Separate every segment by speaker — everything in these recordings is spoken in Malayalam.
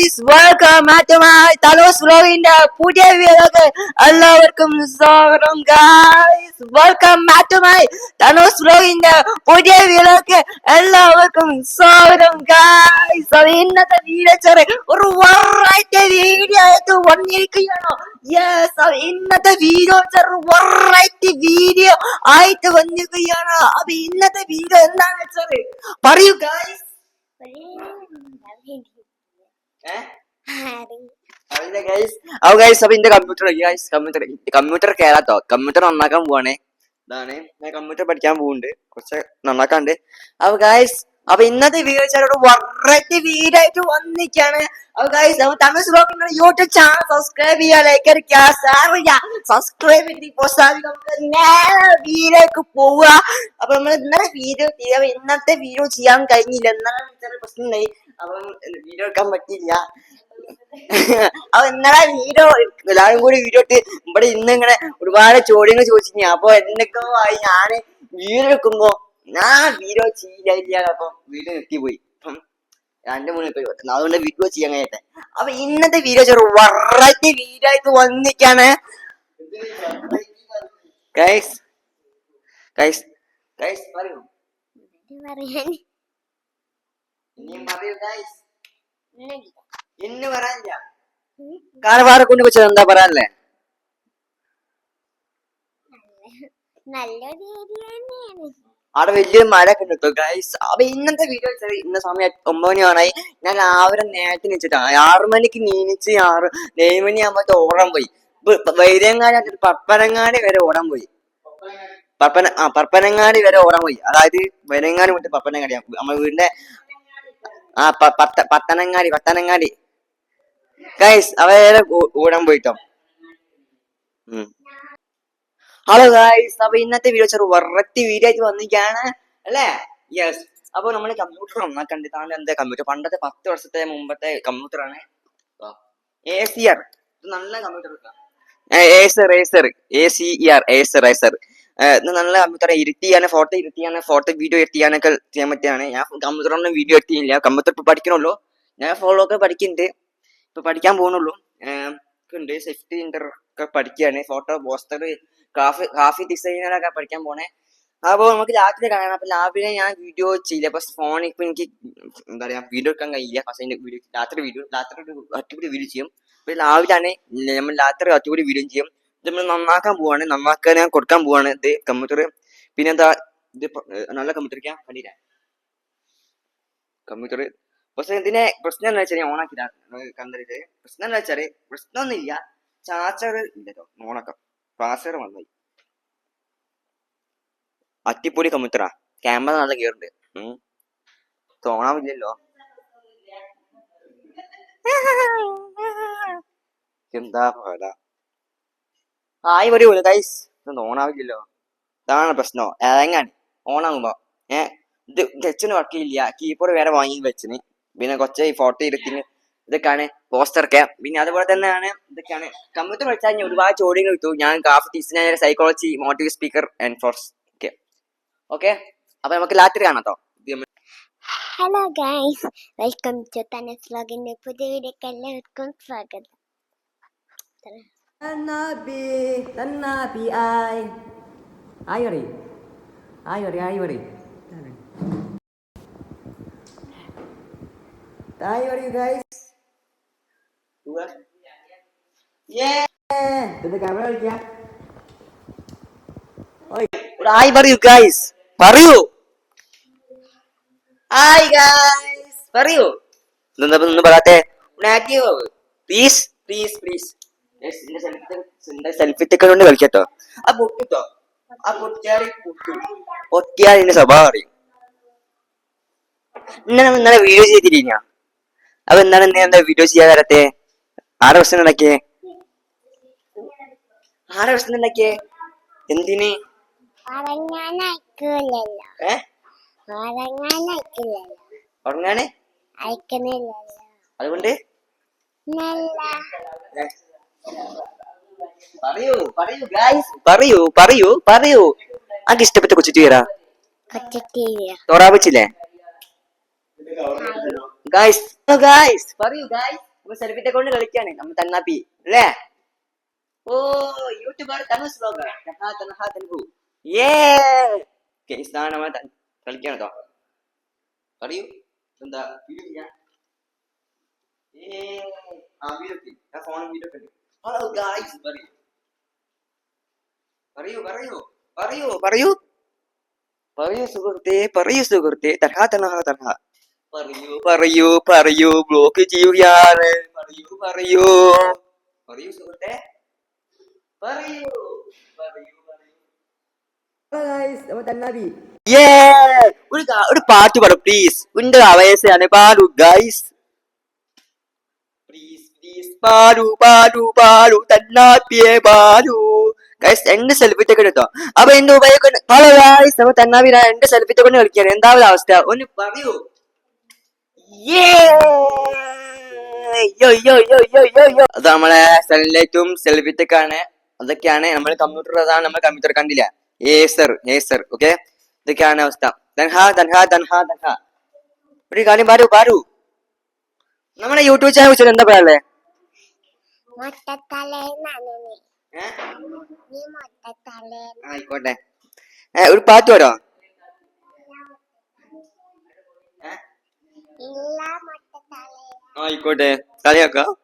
Speaker 1: ഗൈസ് വെൽക്കം ആറ്റുമായി തലോസ് വ്ലോഗിന്റെ പുതിയ വീഡിയോക്ക് എല്ലാവർക്കും സ്വാഗതം ഗൈസ് വെൽക്കം ആറ്റുമായി തലോസ് വ്ലോഗിന്റെ പുതിയ വീഡിയോക്ക് എല്ലാവർക്കും സ്വാഗതം ഗൈസ് അത് ഇന്നത്തെ വീഡിയോ ഒരു വെറൈറ്റി വീഡിയോ ആയിട്ട് വന്നിരിക്കുകയാണോ. യെസ് ഇന്നത്തെ വീഡിയോ ചെറു വെറൈറ്റി വീഡിയോ ആയിട്ട് വന്നിരിക്കുകയാണ്. അപ്പൊ ഇന്നത്തെ വീഡിയോ എന്താണ് വെച്ചാൽ പറയൂ ഗൈസ് എന്റെ കമ്പ്യൂട്ടർ ഗൈസ് കമ്പ്യൂട്ടർ കമ്പ്യൂട്ടർ കേറാത്തോ കമ്പ്യൂട്ടർ നന്നാക്കാൻ പോവാണേ. ഇതാണ്. ഞാൻ കമ്പ്യൂട്ടർ പഠിക്കാൻ പോകുന്നുണ്ട് കുറച്ച് നന്നാക്കാണ്ട് അപ്പൊ ഗൈസ് അപ്പൊ ഇന്നത്തെ വീഡിയോ വെറൈറ്റി വീഡിയോ ആയിട്ട് വന്നിക്കാണ് അപ്പൊ ഗൈസ് അപ്പൊ തമിഴ് ബ്ലോഗിന്റെ യൂട്യൂബ് ചാനൽ സബ്സ്ക്രൈബ് ചെയ്യുക ലൈക്ക് അടിക്കുക സബ്സ്ക്രൈബ് ചെയ്ത് ഇപ്പോൾ നമുക്ക് നേരെ വീഡിയോക്ക് പോവുക. അപ്പൊ നമ്മൾ ഇന്നലെ വീഡിയോ ചെയ്യാം ഇന്നത്തെ വീഡിയോ ചെയ്യാൻ കഴിഞ്ഞില്ല. എന്നാലും പ്രശ്നം അപ്പം വീഡിയോ എടുക്കാൻ പറ്റിയില്ല. അപ്പൊ ഇന്നലെ വീഡിയോ എല്ലാവരും കൂടി വീഡിയോ ഇട്ട് ഇവിടെ ഇന്ന് ഇങ്ങനെ ഒരുപാട് ചോദ്യങ്ങൾ ചോദിച്ചിരുന്നു അപ്പൊ എന്തൊക്കെ ആയി. ഞാൻ വീഡിയോ എടുക്കുമ്പോ ഞാൻ വീഡിയോ ചെയ്യില്ല അപ്പൊ വീഡിയോ നിർത്തിപ്പോയി. അപ്പം രണ്ടു മൂന്ന് പേര് അതുകൊണ്ട് വീഡിയോ ചെയ്യാൻ കഴിയട്ടെ. അപ്പൊ ഇന്നത്തെ വീഡിയോ ചെറു വെറൈറ്റി വീഡിയോ ആയിട്ട് വന്നിക്കാണ് ഗൈസ് ഗൈസ് ഗൈസ് പറയൂ.
Speaker 2: പറയാൻ
Speaker 1: ഇന്ന് പറയാനില്ല കാരവാറെ കൊണ്ട് വെച്ചത് എന്താ പറയാനല്ലേ? അവിടെ വലിയൊരു മഴ ഒക്കെ ഉണ്ട് ഗൈസ് അപ്പൊ ഇന്നത്തെ വീഡിയോ വെച്ചാൽ ഇന്ന സമയം ഒമ്പത് മണിയാണായി ഞാൻ രാവിലെ നേരത്തെ നീച്ചിട്ടാണ് ആറു മണിക്ക് നീനിച്ച് ആറ് ഏഴ് മണി ആകുമ്പോ ഓടാൻ പോയി. വൈദ്യങ്ങാടി പപ്പനങ്ങാടി വരെ ഓടാൻ പോയി. പപ്പന ആ പപ്പനങ്ങാടി വരെ ഓടാൻ പോയി. അതായത് വൈദ്യങ്ങാടി വിട്ട് പപ്പനങ്ങാടി നമ്മുടെ വീടിന്റെ ആ പത്ത പത്തനങ്ങാടി പത്തനങ്ങാടി. ഗൈസ് അവരെ കൂടാൻ പോയിട്ടോ. ഹലോ ഗൈസ് അപ്പൊ ഇന്നത്തെ വീഡിയോ ചെറു വെറൈറ്റി വീഡിയോ ആയിട്ട് വന്നിരിക്കുകയാണ്. അല്ലേ? യെസ് അപ്പൊ നമ്മൾ കമ്പ്യൂട്ടർ ഒന്നാക്കണ്ട് താണ്ട് എന്താ കമ്പ്യൂട്ടർ പണ്ടത്തെ പത്ത് വർഷത്തെ മുമ്പത്തെ കമ്പ്യൂട്ടർ ആണ്. എ സി ആർ നല്ല computer Acer Acer A C R Acer Acer ഇത് നല്ല കമ്പ്യൂട്ടർ ചെയ്യാൻ ഫോട്ടോ ചെയ്യാൻ ഫോട്ടോ വീഡിയോ എഡിറ്റ് ചെയ്യാൻ പറ്റിയാണ് ഞാൻ കമ്പ്യൂട്ടറൊന്നും വീഡിയോ ചെയ്യില്ല. കമ്പ്യൂട്ടർ ഇപ്പൊ പഠിക്കണുള്ളൂ. ഞാൻ ഫോളോ ഒക്കെ പഠിക്കുന്നുണ്ട് ഇപ്പൊ പഠിക്കാൻ പോകുന്നുള്ളൂ ഉണ്ട്. സെഫ്റ്റി ഇന്റർ ഒക്കെ പഠിക്കുകയാണ് ഫോട്ടോ പോസ്റ്റർ ഗ്രാഫി ഗ്രാഫിക് ഡിസൈനറൊക്കെ പഠിക്കാൻ പോണേ. അപ്പോൾ നമുക്ക് രാത്രി കാണാം. അപ്പൊ രാവിലെ ഞാൻ വീഡിയോ ചെയ്യില്ല. അപ്പൊ ഫോണിൽ ഇപ്പൊ എനിക്ക് എന്താ പറയാ വീഡിയോ എടുക്കാൻ കഴിയില്ല. പക്ഷേ എന്റെ വീഡിയോ രാത്രി വീഡിയോ രാത്രി ഒരു അടിപൊളി വീഡിയോ ചെയ്യും. രാവിലെ ആണെങ്കിൽ നമ്മൾ രാത്രി അടിപൊളി വീഡിയോ ചെയ്യും. നമ്മൾ നന്നാക്കാൻ പോവാണ് നന്നാക്കാൻ ഞാൻ കൊടുക്കാൻ പോവാണ്. ഇത് കമ്പ്യൂട്ടർ പിന്നെ എന്താ ഇത് നല്ല കമ്പ്യൂട്ടർ കണ്ടില്ല കമ്പ്യൂട്ടർ പക്ഷെ ഇതിനെ പ്രശ്നം എന്താ വെച്ചാൽ ഓണാക്കി കണ്ടിട്ട് പ്രശ്നം എന്താ വെച്ചാൽ പ്രശ്നമൊന്നുമില്ല ചാർജർ ഇല്ലല്ലോ ഓണാക്കാം. പാസർ വന്നായി. അട്ടിപ്പൊടി കമ്പ്യൂട്ടറാ. ക്യാമറ നല്ല കയറുണ്ട് ഉം. തോന്നാവില്ലല്ലോ എന്താ പറ ആയി വരൂല്ലോ ഗൈസ് ഇതൊന്നും ഓണാവില്ലല്ലോ. ഇതാണ് പ്രശ്നം. ഏതെങ്ങാണ് ഓണാകുമ്പോ ഏ ഇത് ടച്ചിന് വർക്ക് ചെയ്യില്ല. കീബോർഡ് വേറെ വാങ്ങി വെച്ചിന്. പിന്നെ കുറച്ച് ഫോട്ടോ എടുത്തിന്. ഇതൊക്കെയാണ് പോസ്റ്റർ ഒക്കെ. പിന്നെ അതുപോലെ തന്നെയാണ് ഇതൊക്കെയാണ്. കമ്പ്യൂട്ടർ പഠിച്ചാൽ ഞാൻ ഒരുപാട് ചോദ്യങ്ങൾ കിട്ടും. ഞാൻ graphic designer psychology motive speaker and fours okay okay അപ്പൊ നമുക്ക് രാത്രി കാണാം
Speaker 2: hello guys welcome to Thanas വ്ലോഗിന്റെ പുതിയ വീഡിയോക്ക് എല്ലാവർക്കും സ്വാഗതം.
Speaker 1: തന്നാബി തന്നാബി ആയ്. ആയി പറയും ആയി പറയും ആയി പറയും ആയി പറയൂ ഗൈസ് ഇത് ക്യാമറ കളിക്കാം. ആയി പറയൂ ഗൈസ് പറയൂ. ഹായ് ഗൈസ് പറയൂ. ഒന്നും പറയാത്തെ പ്ലീസ് പ്ലീസ് പ്ലീസ് സെൽഫി കൊണ്ട് കളിക്കട്ടോ. ആ പൊട്ടിട്ടോ? ആ പൊട്ടിയാൽ പൊട്ടും. പൊട്ടിയാൽ എന്റെ സ്വഭാവം അറിയും. ഇന്നലെ ഇന്നലെ വീഡിയോ ചെയ്തില്ല അപ്പൊ എന്താണ് എന്താ വീഡിയോ ചെയ്യാൻ തരത്തെ ആറ് പ്രശ്നം ഉണ്ടാക്കിയേ ആറ് പ്രശ്നം ഉണ്ടാക്കിയേ എന്തിന്? അതുകൊണ്ട്? പറയൂ പറയൂ ഗായ്സ് പറയൂ പറയൂ പറയൂ. ആർക്ക് ഇഷ്ടപ്പെട്ട കൊച്ചു തീരാ
Speaker 2: കൊച്ചു ടി വിയോ
Speaker 1: തോറാ വെച്ചില്ലേ ഗായ്സ് ഗായ്സ് പറയൂ ഗായ്സ് നമ്മൾ സെൽഫിന്റെ കൊണ്ട് കളിക്കാണ്. നമ്മൾ തന്നാപ്പി അല്ലേ? ഓ യൂട്യൂബർ തനുസ് വ്ലോഗർ തൻഹാ തൻഹാ തൻഹു ഏ കേസ് ഇതാണ് നമ്മൾ കളിക്കാണ് കേട്ടോ. പറയൂ എന്താ? വീഡിയോ ചെയ്യാൻ ഏ ആ വീഡിയോ ഞാൻ ഫോണിൽ വീഡിയോ കണ്ടു ഹലോ ഗായ്സ് പറയൂ പറയൂ പറയൂ പറയൂ പറയൂ പറയൂ സുഹൃത്തെ പറയൂ സുഹൃത്തെ തർഹ തനഹ തർഹ പറയൂ പറയൂ പറയൂ ബ്ലോക്ക് ചെയ്യുകയാണ് പറയൂ പറയൂ പറയൂ സുഹൃത്തെ പറയൂ പറയൂ പറയൂ ഗായ്സ് നമ്മ തന്നാബി യേ ഒരു ഗാ- ഒരു പാട്ട് പാടും പ്ലീസ് ഉന്റെ വയസ്സാണ് പാടു ഗൈസ് പാടു പാടു പാടു തന്നാപ്പിയെ പാടു. ഗൈസ് എന്റെ സെൽഫിത്തെ കേട്ടോ അപ്പൊ എന്റെ ഉപയോഗം? ഹലോ ഗൈസ് അപ്പൊ തന്നാബി എന്റെ സെൽഫിത്തെ കൊണ്ട് കളിക്കാറ് എന്താ ഒരു അവസ്ഥ? ഒന്ന് പറയൂ. അത് നമ്മളെ സൺലൈറ്റും സെൽഫിത്തേക്കാണ് അതൊക്കെയാണ് നമ്മൾ കമ്പ്യൂട്ടർ അതാണ് നമ്മൾ കമ്പ്യൂട്ടർ കണ്ടില്ല? ഏസർ ഏസർ ഓക്കെ ഇതൊക്കെയാണ് അവസ്ഥ. തൻഹ തൻഹ തൻഹ തൻഹ. ഒരു കാര്യം പാരൂ പാരൂ നമ്മളെ യൂട്യൂബ് ചാനൽ വെച്ചിട്ട് എന്താ പറയാ
Speaker 2: മൊട്ടത്തലേന്നാണ് നീ നീ മൊട്ടത്തലേ
Speaker 1: ആയിക്കോട്ടെ. ഏ, ഒരു പാട്ട് പാടോ ആയിക്കോട്ടെ. കളിയാക്കാം?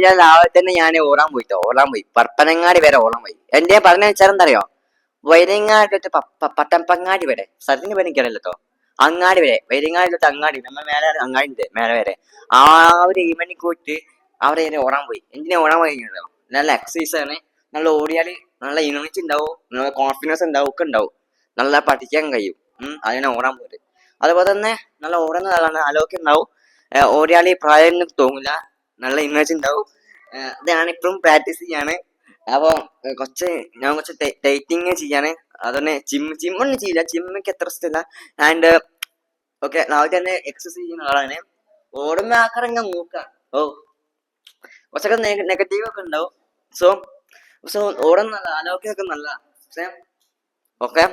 Speaker 1: ഞാൻ രാവിലെ തന്നെ ഞാൻ ഓടാൻ പോയിട്ടോ. ഓടാൻ പോയി. പർപ്പനങ്ങാടി വരെ ഓടാൻ പോയി. എന്റെ പറഞ്ഞ വെച്ചാൽ എന്തറിയോ വൈരങ്ങാടി തൊട്ട് പ- പ- വരെ. സ്ഥലത്തിന്റെ പേര് എനിക്കറിയില്ല കേട്ടോ അങ്ങാടി വരെ വെരിങ്ങാടി അങ്ങാടി നമ്മൾ മേലെ അങ്ങാടി ഉണ്ട് മേലെ വരെ. ആ ഒരു ഈവനിങ് പോയിട്ട് അവിടെ ഇങ്ങനെ ഓടാൻ പോയി. എന്തിനാ ഓടാൻ പോയി നല്ല ആണ്. നല്ല ഓടിയാൽ നല്ല ഇനർജി ഉണ്ടാവും നല്ല കോൺഫിഡൻസ് ഉണ്ടാവും ഒക്കെ ഉണ്ടാവും. നല്ല പഠിക്കാൻ കഴിയും. അതിനെ ഓടാൻ പോയിട്ട് അതുപോലെ തന്നെ നല്ല ഓടുന്ന നല്ലതാണ് ആലോചന ഉണ്ടാവും. ഓടിയാൽ പ്രായം തോന്നില്ല നല്ല ഇമേജ് ഉണ്ടാവും. ഇതാണ് ഇപ്പോഴും പ്രാക്ടീസ് ചെയ്യാണ്. അപ്പോൾ കുറച്ച് ഞാൻ കുറച്ച് ഡേറ്റിങ് ചെയ്യാണ് അതുതന്നെ ചിമ്മ ചിമ്മ ഒന്നും ചെയ്യില്ല. ജിമ്മൊക്കെ എത്ര ഇഷ്ടമില്ല ആൻഡ് ഓക്കെ രാവിലെ തന്നെ എക്സസൈസ് ചെയ്യുന്ന ആളാണ്. ഓടുമ്പോ ആക്കറങ്ങ നോക്കാം. ഓ കുറച്ചൊക്കെ നെഗറ്റീവ് ഒക്കെ ഉണ്ടാവും. സോ സോ ഓടുന്ന നല്ല ആരോഗ്യമൊക്കെ നല്ല. പക്ഷേ ഓക്കെ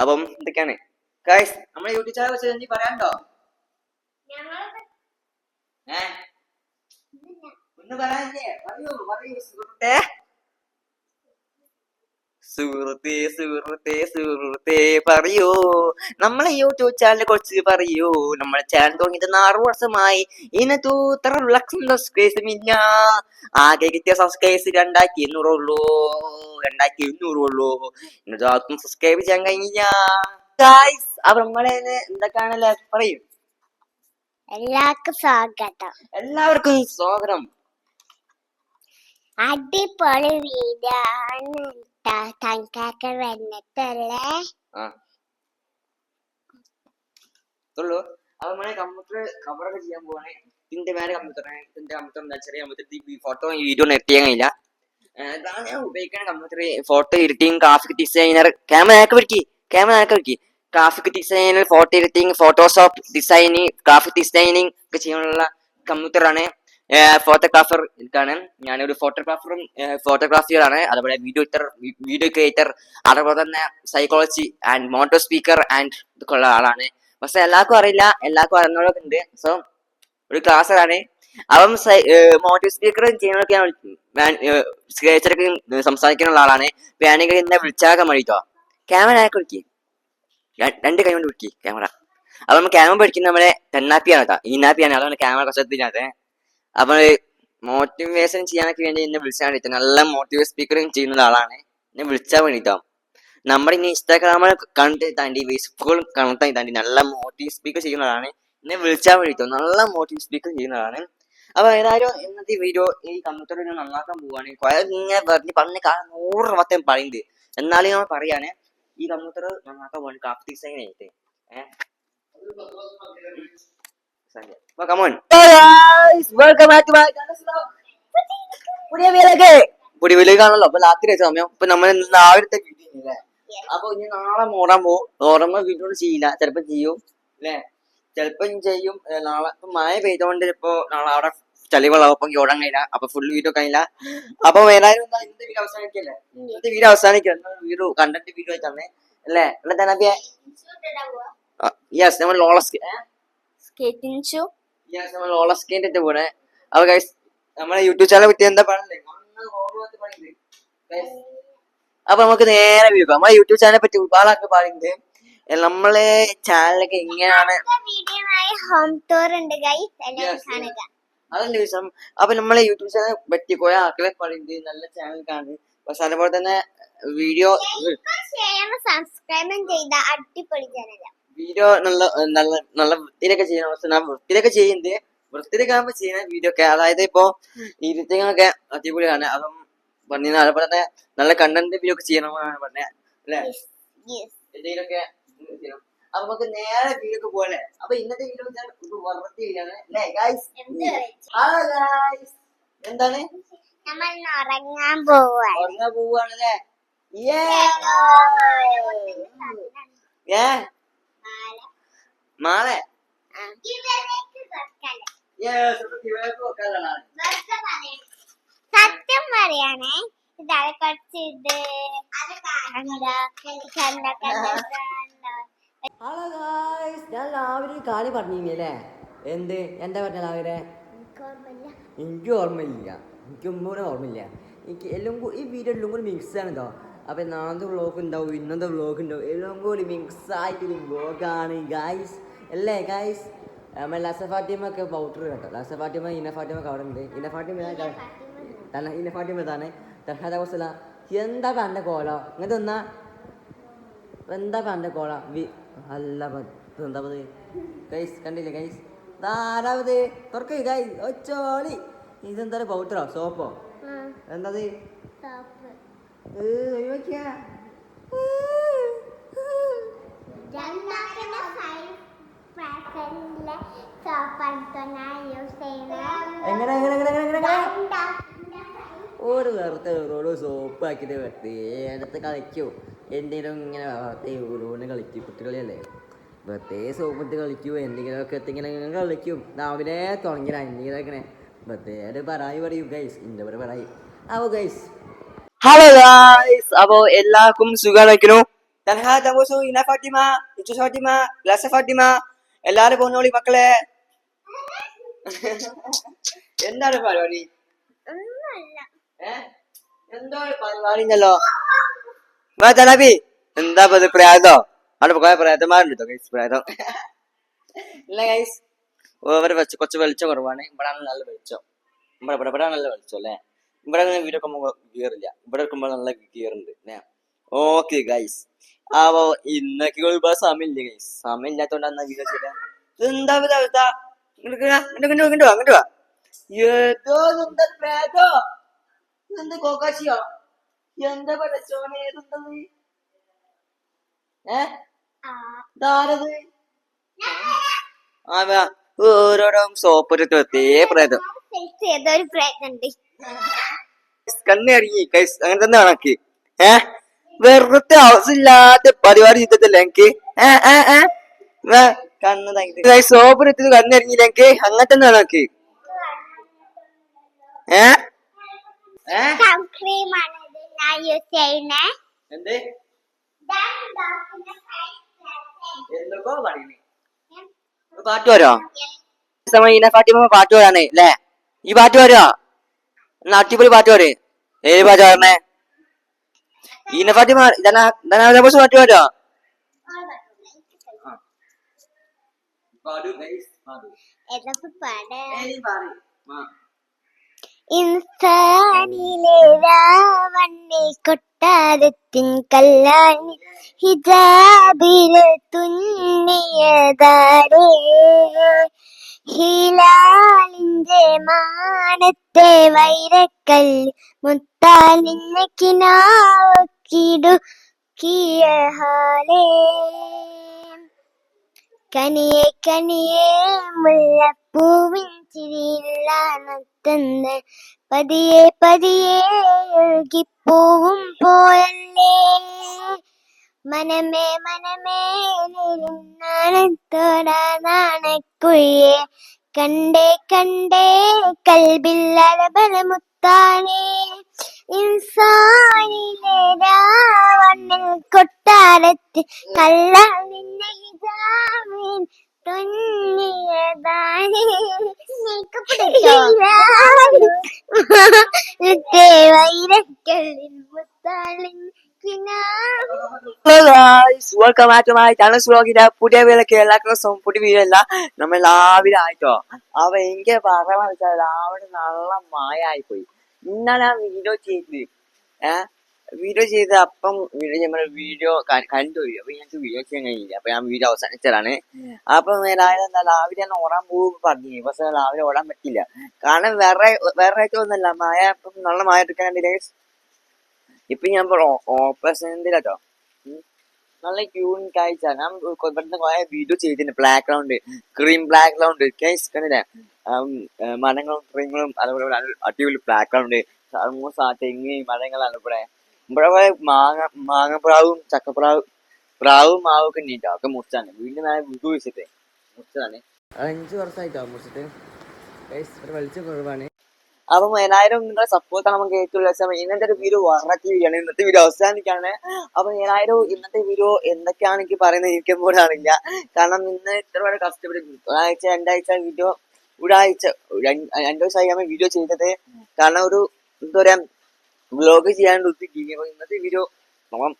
Speaker 1: അപ്പം ഇതൊക്കെയാണ്. ഗൈസ് നമ്മളെ യൂട്യൂബ് ചാനൽ വെച്ച് നീ പറയാനുണ്ടോ? ഏ? ഒന്ന് പറയാനില്ലേ? പറയൂ പറയൂ സുഹൃത്തേ. സുഹൃത്തേ സുഹൃത്തേ സുഹൃത്തേ പറയൂ. നമ്മളെ യൂട്യൂബ് ചാനലിനെ കുറിച്ച് പറയൂ. നമ്മളെ ചാനൽ തുടങ്ങിയിട്ട് ആറു വർഷമായി. ഇതിനകത്തു ഇത്ര ലക്ഷം സബ്സ്ക്രൈബ് ഇല്ല ആകെ കിട്ടിയ സബ്സ്ക്രൈബ് രണ്ടായിരത്തി എണ്ണൂറേ ഉള്ളൂ. രണ്ടായിരത്തി എണ്ണൂറേ ഉള്ളൂ. എന്നിട്ട് ആർക്കും സബ്സ്ക്രൈബ് ചെയ്യാൻ കഴിഞ്ഞില്ല. ഗായ്സ് അപ്പൊ നമ്മളെ എന്തൊക്കെയാണല്ലേ പറയൂ.
Speaker 2: എല്ലാവർക്കും സ്വാഗതം.
Speaker 1: എല്ലാവർക്കും സ്വാഗതം.
Speaker 2: അടിപൊളി വീഡിയോ തങ്കാക്ക വന്നിട്ടല്ലേ
Speaker 1: ഉള്ളൂ അപ്പൊ നമ്മളെ കമ്പ്യൂട്ടർ കവറൊക്കെ ചെയ്യാൻ പോവാണ്. ഇതിന്റെ വേറെ കമ്പ്യൂട്ടർ ഇതിന്റെ കമ്പ്യൂട്ടർ എന്താ ചെറിയ ഫോട്ടോ വീഡിയോ എഡിറ്റ് ചെയ്യാൻ കഴിയില്ല. ഇതാണ് computer photo editing graphic designer camera നേരൊക്കെ പിടിക്കി ക്യാമറ നേരൊക്കെ പിടിക്കി graphic designer photo editing Photoshop designing graphic designing ഒക്കെ ചെയ്യാനുള്ള കമ്പ്യൂട്ടറാണ് ഫോട്ടോഗ്രാഫർ ഇതാണ്. ഞാനൊരു ഫോട്ടോഗ്രാഫറും ഫോട്ടോഗ്രാഫിയറാണ് അതുപോലെ വീഡിയോ എഡിറ്റർ വീഡിയോ ക്രിയേറ്റർ അതുപോലെ തന്നെ psychology and motto speaker and ഇതൊക്കെ ഉള്ള ആളാണ്. പക്ഷെ എല്ലാവർക്കും അറിയില്ല. എല്ലാവർക്കും അറിയുന്നവരൊക്കെ ഉണ്ട് സോ ഒരു ക്ലാസ്സാണ് അവൻ മോട്ടോ സ്പീക്കർ ചെയ്യുന്നതൊക്കെ ഞാൻ സ്കേച്ചറൊക്കെ സംസാരിക്കാനുള്ള ആളാണ്. വേണമെങ്കിൽ എന്നെ വിളിച്ചാക്കാൻ മതിട്ടോ ക്യാമറ ആക്കി വിളിക്കി. രണ്ട് കൈ കൊണ്ട് വിളിക്കി ക്യാമറ അപ്പൊ ക്യാമറ പഠിക്കുന്ന നമ്മളെ തെന്നാപ്പിയാണ് കേട്ടോ. ഈനാപ്പിയാണ് അതുകൊണ്ട് ക്യാമറ കുറച്ചെത്തിനകത്ത് അപ്പൊ മോട്ടിവേഷൻ ചെയ്യാനൊക്കെ വേണ്ടി എന്നെ വിളിച്ചാൽ വേണ്ടിയിട്ട് നല്ല മോട്ടിവേറ്റ് സ്പീക്കറും ചെയ്യുന്ന ആളാണ്. എന്നെ വിളിച്ചാൽ വേണ്ടിട്ടോ. നമ്മുടെ ഇനി ഇൻസ്റ്റാഗ്രാമിൽ കണ്ട് താണ്ടി ഫേസ്ബുക്കിൽ കണക്ട് താണ്ടി നല്ല മോട്ടീവ് സ്പീക്കർ ചെയ്യുന്നതാണ് എന്നെ വിളിച്ചാൽ വേണ്ടിട്ടോ. നല്ല മോട്ടീവ് സ്പീക്കർ ചെയ്യുന്നതാണ് അപ്പൊ ഏതായാലും ഇന്നത്തെ വീഡിയോ ഈ കമ്പ്യൂട്ടർ നന്നാക്കാൻ പോവാണ്. ഇങ്ങനെ പറഞ്ഞ് പറഞ്ഞ കാലം നൂറ് വട്ടം പറയുന്നത് എന്നാലും ഞാൻ പറയാണ് ഈ കമ്പ്യൂട്ടർ നന്നാക്കാൻ പോവാണ്. ക്രാഫ്റ്റ് ഡിസൈൻ ആയിട്ട്. ഏഹ് come on. guys, welcome back to my channel. പുതിയ വീലൊക്കെ പുതിയ വീലേക്ക് ആണല്ലോ. അപ്പൊ രാത്രി സമയം. ഇപ്പൊ നമ്മൾ രാവിലത്തെ വീഡിയോ അല്ലേ അപ്പൊ ഇനി നാളെ മോറാൻ പോകും. ഓർമ്മ വീട്ടിലോട് ചെയ്യില്ല ചിലപ്പോ ചെയ്യും അല്ലേ? ചിലപ്പം ചെയ്യും നാളെ ഇപ്പൊ മഴ പെയ്തോണ്ട് ഇപ്പൊ നാളെ അവിടെ ചളിവെള്ളം അപ്പൊ ഓടാൻ കഴിയില്ല അപ്പൊ ഫുൾ വീഡിയോ കഴിയില്ല അപ്പൊ എന്താ ഇന്നത്തെ വീഡിയോ അവസാനിക്കല്ലേ? ഇന്നത്തെ വീഡിയോ അവസാനിക്കല്ലേ? വീഡിയോ കണ്ടന്റ് വീഡിയോ ആയിട്ടാണ് അല്ലേ? അല്ലെ തന്നെ യെസ് നമ്മൾ ലോളസ്
Speaker 2: സ്കേറ്റിംഗ്
Speaker 1: നമ്മൾ റോളർ സ്കേറ്റിന്റെ പോണേ. അപ്പൊ ഗൈസ് നമ്മുടെ യൂട്യൂബ് ചാനൽ പറ്റി എന്താ Guys, അപ്പൊ നമുക്ക് നേരെ വ്യൂ നമ്മളെ യൂട്യൂബ് ചാനലിനെ പറ്റി ഒരുപാടൊക്കെ പറയുന്നത് നമ്മളെ ചാനലൊക്കെ എങ്ങനെയാണ്?
Speaker 2: ഹോം ടൂർ ഉണ്ട്
Speaker 1: അതല്ല ദിവസം അപ്പൊ നമ്മളെ യൂട്യൂബ് ചാനൽ പറ്റി കുറെ ആൾക്കാരെ പറയുന്നത് നല്ല ചാനൽ കാണുന്നത് പക്ഷെ അതുപോലെ തന്നെ വീഡിയോ
Speaker 2: സബ്സ്ക്രൈബും ചെയ്ത. അടിപൊളി ചാനല
Speaker 1: വീഡിയോ നല്ല നല്ല നല്ല വൃത്തിയിലൊക്കെ ചെയ്യണം പക്ഷെ ഞാൻ വൃത്തിയിലൊക്കെ ചെയ്യുന്നത് വൃത്തിയിലൊക്കെ ആകുമ്പോ ചെയ്യുന്ന വീഡിയോ ഒക്കെ അതായത് ഇപ്പൊ ഇരുത്തങ്ങളൊക്കെ അടിപൊളിയാണ്. അപ്പം പറഞ്ഞ അതുപോലെ തന്നെ നല്ല കണ്ടന്റ് വീഡിയോ ഒക്കെ ചെയ്യണമെന്നാണ് പറഞ്ഞത് അല്ലെ? എന്തെങ്കിലുമൊക്കെ ചെയ്യണം. അപ്പൊ നമുക്ക് നേരെ വീഡിയോ പോലെ അപ്പൊ ഇന്നത്തെ വീഡിയോ വൃത്തി വീഡിയോ അല്ലേ ഗൈസ് ഹലോ ഗൈസ് എന്താണ്?
Speaker 2: നമ്മൾ ഉറങ്ങാൻ പോവാ.
Speaker 1: ഉറങ്ങാൻ പോവാണല്ലേ ഏ മാളെ.
Speaker 2: സത്യം പറയാണേ. ഇതാണ് കുറച്ച് ഇത്. എന്താ? കണ്ട കണ്ട
Speaker 1: ഹലോ ഗായ്സ് ഞാൻ രാവിലെ കാളി പറഞ്ഞില്ലേ എന്ത്? എന്താ പറഞ്ഞ രാവിലെ എനിക്ക് ഓർമ്മയില്ല. എനിക്ക് ഒന്നും ഓർമ്മയില്ല. എനിക്ക് എല്ലാം കൂടി ഈ വീഡിയോ എല്ലാം കൂടി മിക്സ് ആണ് കേട്ടോ അപ്പം നാളത്തെ വ്ളോഗ് ഉണ്ടാവും ഇന്നത്തെ വ്ളോഗ് ഉണ്ടാവും. എല്ലാം കൂടി മിക്സ് ആയിട്ടൊരു വ്ളോഗാണ് ഗായ്സ് അല്ലേ ഗായ്സ് നമ്മൾ ലസ ഫാത്തിമൊക്കെ പൗഡർ കേട്ടോ. ലസ ഫാത്തിമ ഇന അവിടെ ഉണ്ട്. ഇന ഫാത്തിമ തന്നെ ഇന ഫാത്തിമ തന്നെ തഹാദ കോസല എന്താ പാന്റെ കോലോ ഇങ്ങനത്തെ ഒന്നാ എന്താ പാന്റെ കോള? വി അല്ല എന്താ പതി ഗൈസ് കണ്ടില്ലേ ഗൈസ് ധാരാവത് തുറക്കി ഗൈസ് ഒച്ചോളി. ഇതെന്താ പൗഡറോ സോപ്പോ എന്താ എങ്ങനെ എങ്ങനെ എങ്ങനെ എങ്ങനെ എങ്ങനെ? ഒരു വെറുതെ ഓരോ സോപ്പ് ആക്കിയിട്ട് വെറുതെ എടുത്ത് കളിക്കൂ. എന്തെങ്കിലും ഇങ്ങനെ വെറുതെ ഓരോന്ന് കളിക്കും. കുട്ടികളിയല്ലേ? വെറുതെ സോപ്പ് ഇട്ട് കളിക്കൂ. എന്തെങ്കിലുമൊക്കെ ഇങ്ങനെ കളിക്കും. രാവിലെ തുടങ്ങി. ഇങ്ങനെ വെറുതെ ഒരു പറായി പറയൂ. ഗൈസ് ഇന്റെ പറയും ആവോ ഗൈസ് ഹലോ ഗായ്സ് അപ്പോ എല്ലാവർക്കും സുഖമായിരിക്കുന്നു. തൻഹാ തമോസു ഇന ഫാത്തിമ ഇച്ചു ഫാത്തിമ ലസ ഫാത്തിമ എല്ലാരും പോന്നോളി മക്കളെ. എന്താണ് പരിപാടി? എന്തോ ഒരു പരിപാടി ഉണ്ടല്ലോ വാ തലബി. എന്താ പത് പ്രയാതോ അവിടെ കുറെ പ്രേതന്മാരുണ്ട് ഗൈസ് പ്രേതം ഇല്ല ഗൈസ് ഓവർ വെച്ച് കുറച്ച് വെളിച്ചം കുറവാണ്. ഇവിടെ നല്ല വെളിച്ചം. ഇവിടെ ഇവിടെ ഇവിടെ നല്ല വെളിച്ചം അല്ലേ? ഇവിടെ അങ്ങനെ വീഡിയോ ഗിയർ ഗിയറില്ല ഇവിടെ എടുക്കുമ്പോൾ നല്ല ഗിയർ ഉണ്ട് ഓക്കെ ഗൈസ് അപ്പോ ഇന്നൊക്കെ ഒരുപാട് സമയമില്ല ഗൈസ് സമയം ഇല്ലാത്തോണ്ടാണ് വീഡിയോ ചെയ്തത് എന്താ അവസ്ഥ? അങ്ങോട്ട് വാ, അങ്ങോട്ട് വാ, ഏതോ പ്രേതോ എന്താ കോക്കാശിയോ? എന്താ പടച്ചോനെ ഏതെന്തത് ഏ? ഇതാരത് ഓരോരോ സോപ്പൊരു വെത്തേ പ്രേതം.
Speaker 2: ഏതൊരു പ്രയത്നുണ്ട്
Speaker 1: കണ്ണ് ഇറങ്ങി കൈസ് അങ്ങനെ തന്നെ കണക്ക് ഏ? വെറുതെ ആവശ്യമില്ലാത്ത പരിപാടി ചെയ്തിട്ടില്ല എനിക്ക്? ഏ ഏ ഏ? കണ്ണ് സോപ്പിനെത്തി കണ്ണിറങ്ങിയില്ല എനിക്ക്? അങ്ങനെ തന്നെ കണക്ക് ഏ? എന്ത്? എന്തൊക്കെ പറയുന്നേ. പാട്ട് വരോ സമയം ഫാത്തിമ പാട്ട് വരാനേ അല്ലേ ഈ പാട്ട് വരോ എന്നാ അടിപൊളി പാട്ട് പാടി. ഏത് പാട്ട് പാടണേ ധനാബോസ് പാട്ട് വരോ
Speaker 2: ഏതൊക്കെ പാടാ. ഇൻസാനിലെ രാവണ്ണി കൊട്ടാരത്തിൻ കല്ലാണി ഹിജാബിൽ തുന്നിയതാരേ ഹിലാലിന്റെ മാനത്തെ വൈരക്കൽ മുത്താലിന്റെ കിനാക്കിടു കിയഹാലേ കനിയെ കനിയെ മുല്ലപ്പൂവിൻ ചിരിയില്ല നത്തന്ന് പതിയെ പതിയെ ഒഴുകിപ്പോവും മുത്താനേ ഇൻസാനിലെ രാവണ്ണിൽ കൊട്ടാരത്തിൽ കള്ള
Speaker 1: welcome back to my channel വ്ളോഗിന്റെ പുതിയ വീടൊക്കെ എല്ലാവർക്കും പുതിയ വീടല്ല നമ്മൾ രാവിലെ ആയിട്ടോ അവ എനിക്ക് പറയാൻ വെച്ചാൽ രാവിലെ നല്ല മായ ആയിപ്പോയി ഇന്നലെ ഞാൻ വീഡിയോ ചെയ്ത് ഏഹ് വീഡിയോ ചെയ്ത് അപ്പം വീഡിയോ നമ്മൾ വീഡിയോ കണ്ടുപോയി അപ്പൊ ഞങ്ങൾക്ക് വീഡിയോ ചെയ്യാൻ കഴിഞ്ഞില്ല അപ്പൊ ഞാൻ വീഡിയോ അവസാനിച്ചതാണ്. അപ്പൊ രാവിലെ എന്താ രാവിലെ ഞാൻ ഓടാൻ പോകും പറഞ്ഞു. പക്ഷെ രാവിലെ ഓടാൻ പറ്റില്ല. കാരണം വേറെ വേറെ ഒന്നല്ല മായ ഇപ്പം നല്ല മായ എടുക്കാൻ ഇപ്പൊ ഞാൻ ഓപ്പറേഷനിലാട്ടോ നല്ല ക്യൂൺ കാഴ്ച ഞാൻ ഇവിടുന്ന് കുറെ വീഡിയോ ചെയ്തിട്ടുണ്ട്. Black ground cream black ground case കണ്ടില്ലേ ആം, മരങ്ങളും ക്രീങ്ങളും അതുപോലെ അടിപൊളി ബ്ലാക്ക് ഗ്രൗണ്ട് സമൂസ തെങ്ങ് മരങ്ങളാണ് ഇവിടെ. ഇവിടെ മാങ്ങ മാങ്ങപ്രാവും ചക്കപ്രാവും പ്രാവും മാവും ഒക്കെ നീട്ടോ ഒക്കെ മുറിച്ചാണ്. വീണ്ടും ഞാൻ വീട് വെച്ചിട്ട് മുറിച്ചതാണ്. അഞ്ച് വർഷമായിട്ടോ മുറിച്ചിട്ട്. വലിച്ച കുറവാണ്. അപ്പം ഏതായാലും നിങ്ങളുടെ സപ്പോർട്ടാണ് നമുക്ക് ഏറ്റവും ലക്ഷ്യം ഇന്നത്തെ ഒരു വീഡിയോ വറക്കി വീഡിയോ ആണ്. ഇന്നത്തെ വീഡിയോ അവസാനിക്കാണ്. അപ്പൊ ഏതായാലും ഇന്നത്തെ വീഡിയോ എന്തൊക്കെയാണ് എനിക്ക് പറയുന്നത് എനിക്ക് പോലും അറിയില്ല. കാരണം ഇന്ന് ഇത്ര വരെ കഷ്ടപ്പെട്ട് ഒരാഴ്ച രണ്ടാഴ്ച വീഡിയോ ഒരാഴ്ച രണ്ട് ദിവസമായി നമ്മൾ വീഡിയോ ചെയ്തത്. കാരണം ഒരു എന്താ പറയാ വ്ലോഗ് ചെയ്യാണ്ട് ഉദ്ദേശിക്കുക ഇന്നത്തെ വീഡിയോ അപ്പം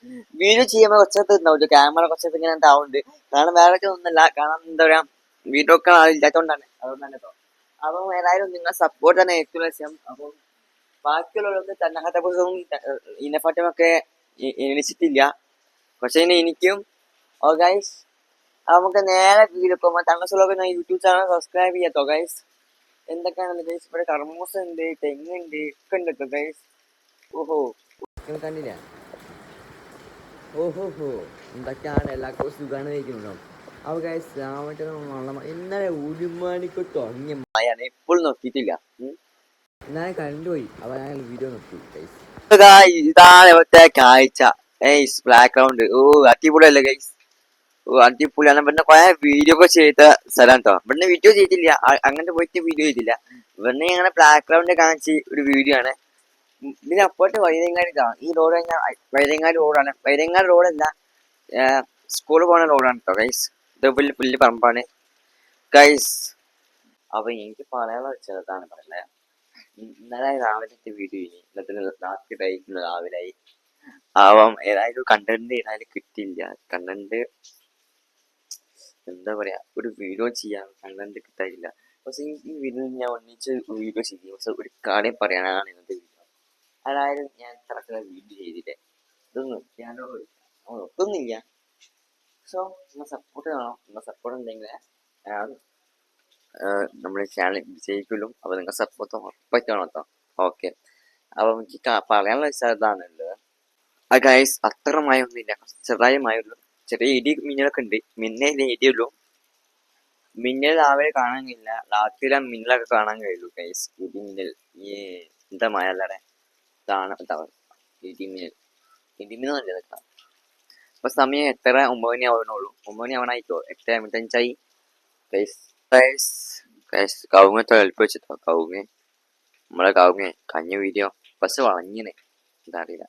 Speaker 1: വീഡിയോ ചെയ്യുമ്പോൾ കുറച്ചത് ഉണ്ടാവും ക്യാമറ കുറച്ചത് ഇങ്ങനെ ഉണ്ടാവുന്നുണ്ട് കാരണം വേറെ ഒന്നുമില്ല. കാരണം എന്താ പറയാ വീഡിയോ ഒക്കെ ഇല്ലാത്തതുകൊണ്ടാണ് അതുകൊണ്ടാണ് കേട്ടോ. അപ്പം ഏതായാലും നിങ്ങൾ സപ്പോർട്ട് തന്നെ ഏറ്റവും ലക്ഷ്യം. അപ്പം ബാക്കിയുള്ളവർക്ക് തന്നകത്തെ പുസ്തകവും ഇനഫറ്റമൊക്കെ എണിച്ചിട്ടില്ല പക്ഷെ ഇനി എനിക്കും ഓ ഗൈസ് നമുക്ക് നേരെ വീഡിയോ പോകുമ്പോൾ തങ്ങസുള്ളൊക്കെ ഞാൻ യൂട്യൂബ് ചാനൽ സബ്സ്ക്രൈബ് ചെയ്യാത്തോ ഗൈസ് എന്തൊക്കെയാണ് ഗൈസ് ഇവിടെ കർമ്മൂസ ഉണ്ട് തെങ്ങുണ്ട് ഒക്കെ ഉണ്ട് കേട്ടോ ഗൈസ് ഓഹോ കണ്ടില്ല. ഓഹോ ഹോ എന്തൊക്കെയാണ് എല്ലാവർക്കും സുഖമാണ് കഴിക്കുന്നുണ്ടോ അപ്പൊ ഗൈസ് രാമട്ടെ വെള്ളം ഇന്നലെ ഒരു മണിക്ക് തുടങ്ങിയ മഴയാണ് എപ്പോഴും നോക്കിയിട്ടില്ല. ഞാൻ കണ്ടുപോയി അപ്പൊ ഞാൻ വീഡിയോ നോക്കി ഗൈസ് ഇതാണ് ഇവിടുത്തെ കാഴ്ച. ഗൈസ് ബ്ലാക്ക് ഗ്രൗണ്ട് ഓ അടിപൊളിയല്ലേ ഗൈസ് ഓ അടിപൊളിയാണ്. ഇവിടുന്ന് കുറെ വീഡിയോ ഒക്കെ ചെയ്ത സ്ഥലം കേട്ടോ ഇവിടുന്ന് വീഡിയോ ചെയ്തില്ല. അങ്ങനെ പോയിട്ട് വീഡിയോ ചെയ്തില്ല. ഇവിടുന്ന് ഞങ്ങളെ ബ്ലാക്ക് ഗ്രൗണ്ട് കാണിച്ച് ഒരു വീഡിയോ ആണ്. ഇതിന് അപ്പോഴത്തെ വൈരങ്ങാട് ഇതാണ് ഈ റോഡ് കഴിഞ്ഞാൽ വൈരങ്ങാട് റോഡാണ് വൈരങ്ങാട് റോഡല്ല സ്കൂളിൽ പോണ റോഡാണ് കേട്ടോ ഗൈസ് ഇത് പുല്ല് പറമ്പാണ്. ഗൈസ് അപ്പൊ എനിക്ക് പറയാനുള്ള ചെറുതാണ് പറയുന്നത് ഇന്നലെ രാവിലത്തെ വീഡിയോ ഇനി ഇന്നത്തെ രാത്രി കഴിക്കുന്ന രാവിലെ ആവാം ഏതായാലും കണ്ടന്റ് ഏതായാലും കിട്ടിയില്ല. കണ്ടന്റ് എന്താ പറയാ ഒരു വീഡിയോ ചെയ്യാൻ കണ്ടന്റ് കിട്ടാനില്ല. പക്ഷെ ഈ വീഡിയോ ഞാൻ ഒന്നിച്ച് വീഡിയോ ചെയ്യും. പക്ഷെ ഒരു കാര്യം പറയാനാണ് ഇന്നത്തെ വീഡിയോ അതായത് ഞാൻ ഇത്ര വീഡിയോ ചെയ്തില്ലേ? ഇതൊന്നും ഞാനോ ഒന്നുമില്ല സോ നിങ്ങൾ സപ്പോർട്ട് ചെയ്യണം നിങ്ങൾ സപ്പോർട്ട് ഉണ്ടെങ്കിൽ നമ്മുടെ ചാനൽ വിജയിക്കലും അപ്പോൾ നിങ്ങൾ സപ്പോർട്ട് ഉറപ്പായിട്ട് വേണം കേട്ടോ ഓക്കെ അപ്പോൾ എനിക്ക് പറയാനുള്ള വെച്ചാൽ ഇതാണുള്ളത് ആ ഗൈസ് അത്ര ഒന്നുമില്ല ചെറുതായ മയുള്ളൂ ചെറിയ ഇടി മിന്നലൊക്കെ ഉണ്ട് മിന്നലിന്റെ ഇടിയുള്ളൂ മിന്നൽ രാവിലെ കാണാൻ കഴിയില്ല രാത്രിയിലെ മിന്നലൊക്കെ കാണാൻ കഴിയുള്ളൂ ഗൈസ് ഇടി മിന്നൽ ഈ എന്താ മഴ അല്ലാതെ ഇതാണ് ഇടി ഇടിമിന്നല്ലേ നല്ല ഇതൊക്കെ അപ്പൊ സമയം എത്ര ഒമ്പത് മണി ആവണുള്ളൂ ഒമ്പത് മണി ആവണായിക്കോ എട്ട് അമ്പത്തഞ്ചായി കവുങ്ങത്തെ എളുപ്പം വെച്ചിട്ടോ കവുങ്ങ് നമ്മളെ കവുങ്ങ് കഞ്ഞ വീഡിയോ ബസ് വളഞ്ഞിനെ എന്താ അറിയില്ല